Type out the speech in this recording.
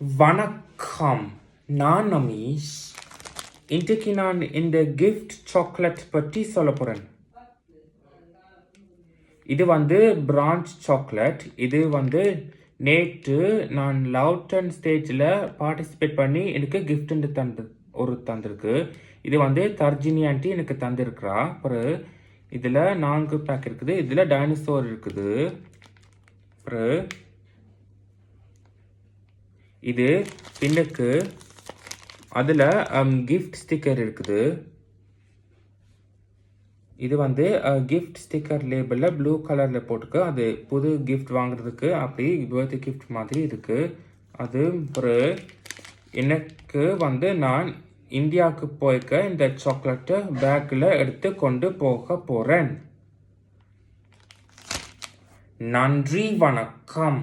வணக்கம். நான் நமீஷ் இன்றைக்கு நான் இந்த கிஃப்ட் சாக்லேட் பற்றி சொல்ல போகிறேன் இது வந்து பிரான்ச் சாக்லேட் இது வந்து நேற்று நான் லவுட்டன் ஸ்டேஜில் பார்ட்டிசிபேட் பண்ணி எனக்கு கிஃப்ட் தந்து ஒரு தந்திருக்கு. இது வந்து தர்ஜினி ஆண்டி எனக்கு தந்திருக்கிறா. அப்புறம் இதில் நான்கு பேக் இருக்குது. இதில் டைனோசோர் இருக்குது. அப்புறம் இது பின்னுக்கு அதில் கிஃப்ட் ஸ்டிக்கர் இருக்குது. இது வந்து கிஃப்ட் ஸ்டிக்கர் லேபிளில் ப்ளூ கலரில் போட்டுக்கு அது புது கிஃப்ட் வாங்குறதுக்கு அப்படி பர்த்டே கிஃப்ட் மாதிரி இருக்குது அது ஒரு எனக்கு வந்து நான் இந்தியாவுக்கு போய்க்க இந்த சாக்லேட்டை பேக்கில் எடுத்து கொண்டு போக போகிறேன் நன்றி வணக்கம்.